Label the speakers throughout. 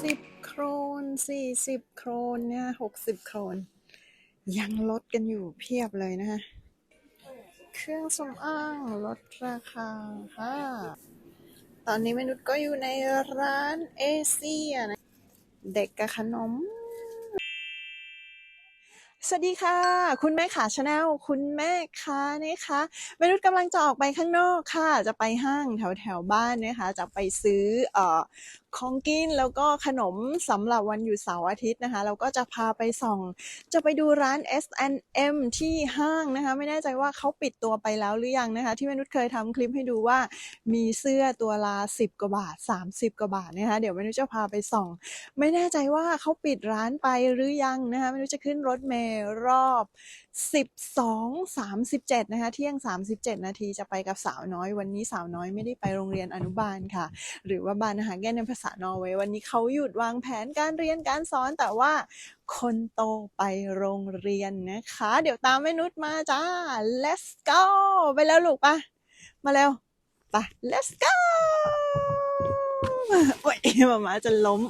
Speaker 1: สิบโครนสี่สิบโครนเนี่ยหกสิบโครน ยังลดกันอยู่เพียบเลยนะคะเครื่องสำอางลดราคาค่ะ ตอนนี้มนุษย์ก็อยู่ในร้านเอเชียนะ เด็กกับขนม สวัสดีค่ะ คุณแม่ขาชาแนลคุณแม่ค้านะคะมนุษย์กำลังจะออกไปข้างนอกค่ะ จะไปห้างแถวแถวบ้านนะคะ จะไปซื้อเอ่อ ของกินแล้วก็ขนมสำหรับวันหยุดเสาร์อาทิตย์นะคะแล้วก็จะพาไปส่อง จะไปดูร้าน S&M ที่ห้างนะคะ ไม่แน่ใจว่าเขาปิดตัวไปแล้วหรือยังนะคะ ที่มนุษย์เคยทำคลิปให้ดูว่ามีเสื้อตัวละ10 กว่าบาท 30 กว่าบาทนะคะ เดี๋ยวมนุษย์จะพาไปส่อง ไม่แน่ใจว่าเขาปิดร้านไปหรือยังนะคะไม่รู้จะขึ้นรถเมล์รอบ12 37 นะคะ เที่ยง 37 นาทีจะไปกับสาวน้อย วันนี้สาวน้อยไม่ได้ไปโรงเรียนอนุบาลค่ะ หรือว่าบานอาหารแก้ในภาษานอร์เวย์วันนี้เขาหยุดวางแผนการเรียนการสอนแต่ว่าคนโตไปโรงเรียนนะคะ เดี๋ยวตามแม่นุชมาจ้า let's go ไปแล้วลูกปะมาเร็วไป let's go โอ้ยมามาจะล้ม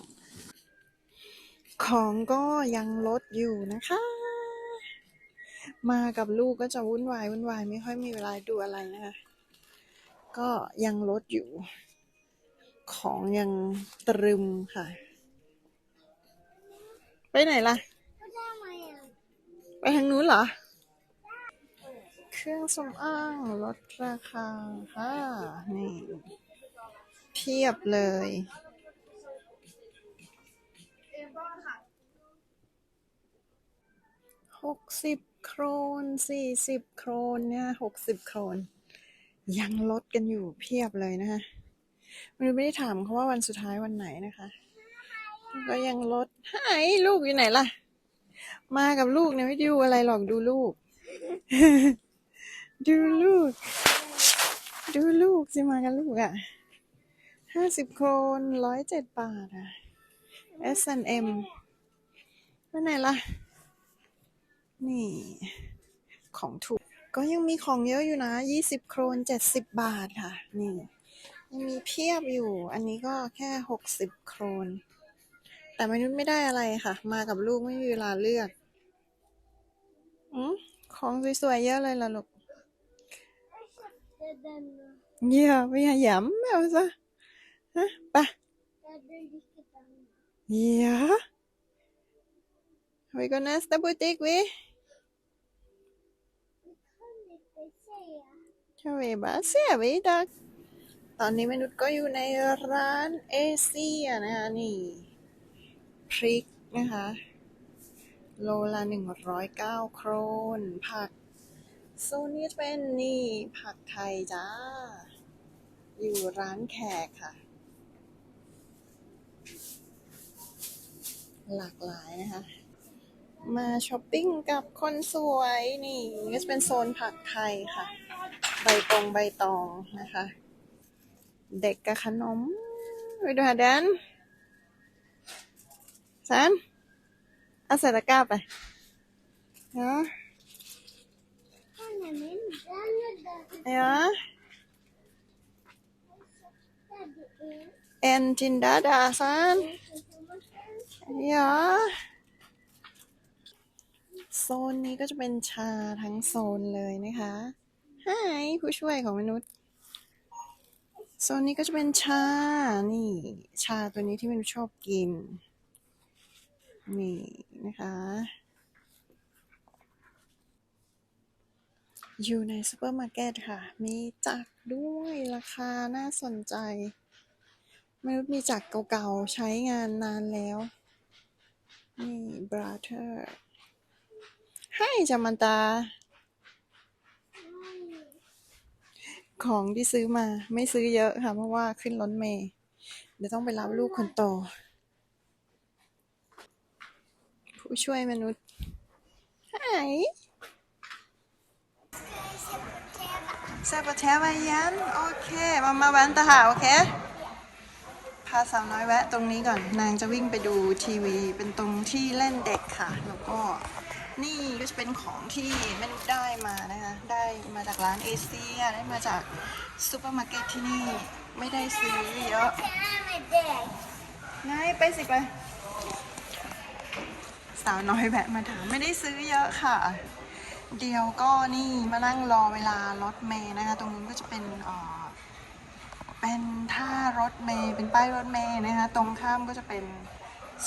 Speaker 1: ของก็ยังลดอยู่นะคะ มากับลูกก็จะวุ่นวายวุ่นวายไม่ค่อยมีเวลาดูอะไรนะคะก็ยังลดอยู่ ของยังตรึมค่ะ ไปไหนล่ะ ไปทางนู้นเหรอ เครื่องสำอางลดราคาค่ะ นี่ เพียบเลยหกสิบ โครนสี่สิบโครนเนี่ยหกสิบโครน ยังลดกันอยู่เพียบเลยนะคะไม่รู้ไม่ได้ถามเขาว่าวันสุดท้ายวันไหนนะคะ ก็ยังลดหายลูกอยู่ไหนล่ะ มากับลูกเนี่ยไม่ดูอะไรหรอกดูลูก ดูลูก ดูลูกสิมากับลูกอะห้าสิบโครนร้อยเจ็ดบาทอะ S&M ไปไหนล่ะ นี่ ของถูก ก็ยังมีของเยอะอยู่นะยี่สิบโครนเจ็ดสิบบาทค่ะ นี่ยังมีเพียบอยู่ อันนี้ก็แค่หกสิบโครน แต่มนุษย์ไม่ได้อะไรค่ะ มากับลูกไม่มีเวลาเลือกอืมของสวยๆเยอะเลยล่ะลูกเยี่ยไม่หยำไม่เอาซะฮะไปเยี่ย Vi går nästa butik vi. Kan vi bara se vidare. ตอนนี้มนุษย์ก็อยู่ในร้านเอเชียนะคะนี่พริกนะคะ โลละหนึ่งร้อยเก้าโครน ผักโซนนี้จะเป็นนี่ผักไทยจ้า อยู่ร้านแขกค่ะ หลากหลายนะคะ มาช้อปปิ้งกับคนสวยนี่ก็จะเป็นโซนผักไทยค่ะ ใบตองใบตองนะคะ เด็กกับขนมไปดูหาแดนสันเอาใส่ตะกร้าไปเนาะเนาะเอ็นจินดาดาสันเนาะ โซนนี้ก็จะเป็นชาทั้งโซนเลยนะคะฮายผู้ช่วยของมนุษย์ โซนนี้ก็จะเป็นชา นี่ ชาตัวนี้ที่มนุษย์ชอบกิน นี่นะคะ อยู่ในซูเปอร์มาร์เก็ตค่ะ มีจักรด้วยราคาน่าสนใจ มนุษย์มีจักรเก่าๆ ใช้งานนานแล้ว นี่ brother ให้จามันตาของที่ซื้อมา ไม่ซื้อเยอะค่ะ เพราะว่าขึ้นรถเมล์เดี๋ยวต้องไปรับลูกคนโต ผู้ช่วยมนุษย์หายแซ่บแท้ไว้ยัน โอเค มามาแวนตาหาโอเค พาสาวน้อยแวะตรงนี้ก่อน นางจะวิ่งไปดูทีวี เป็นตรงที่เล่นเด็กค่ะ แล้วก็ นี่ก็จะเป็นของที่แม่นุชได้มานะคะ ได้มาจากร้านเอเชีย ได้มาจากซูเปอร์มาร์เก็ตที่นี่ไม่ได้ซื้อเยอะง่ายไปสิไป สาวน้อยแวะมาถามไม่ได้ซื้อเยอะค่ะ เดียวก็นี่มานั่งรอเวลารถเมย์นะคะ ตรงนู้นก็จะเป็นอ่อเป็นท่ารถเมย์เป็นป้ายรถเมย์นะคะ ตรงข้ามก็จะเป็น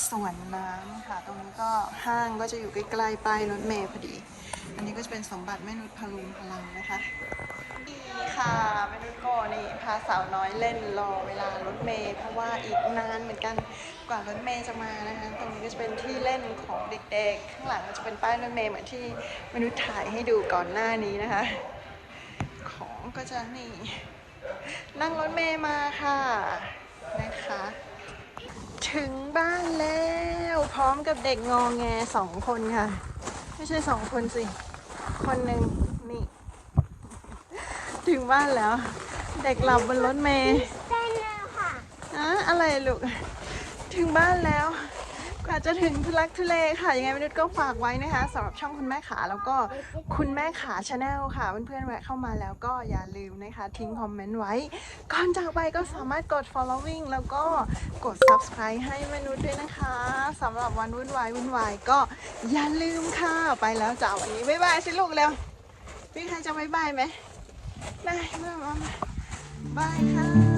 Speaker 1: สวนน้ำค่ะ ตรงนี้ก็ห้างก็จะอยู่ใกล้ๆป้ายรถเมย์พอดี อันนี้ก็จะเป็นสมบัติแม่นุชพลุงพลังนะคะนี่ค่ะแม่นุชก็นี่พาสาวน้อยเล่นรอเวลารถเมย์เพราะว่าอีกนานเหมือนกันกว่ารถเมย์จะมานะคะ ตรงนี้ก็จะเป็นที่เล่นของเด็กๆ ข้างหลังก็จะเป็นป้ายรถเมย์เหมือนที่แม่นุชถ่ายให้ดูก่อนหน้านี้นะคะ ของก็จะนี่นั่งรถเมย์มาค่ะนะคะ ถึงบ้านแล้ว พร้อมกับเด็กงองแงสองคนค่ะ ไม่ใช่สองคนสิ คนหนึ่งนี่ ถึงบ้านแล้ว เด็กหลับบนรถเมย์
Speaker 2: เต้นแล้วค่ะ
Speaker 1: อะอะไรลูก ถึงบ้านแล้ว กว่าจะถึงทุลักทุเลค่ะ ยังไงมนุษย์ก็ฝากไว้นะคะสำหรับช่องคุณแม่ขาแล้วก็คุณแม่ขาชาแนลค่ะ เพื่อนๆแวะเข้ามาแล้วก็อย่าลืมนะคะ ทิ้งคอมเมนต์ไว้ ก่อนจากไปก็สามารถกด following แล้วก็กด subscribe ให้มนุษย์ด้วยนะคะสำหรับวันวุ่นวายวุ่นวายก็อย่าลืมค่ะ ไปแล้วจ้าวันนี้บ๊ายบายสิลูกเร็วพี่ใครจะบ๊ายบายไหมได้บ๊ายบาบายค่ะ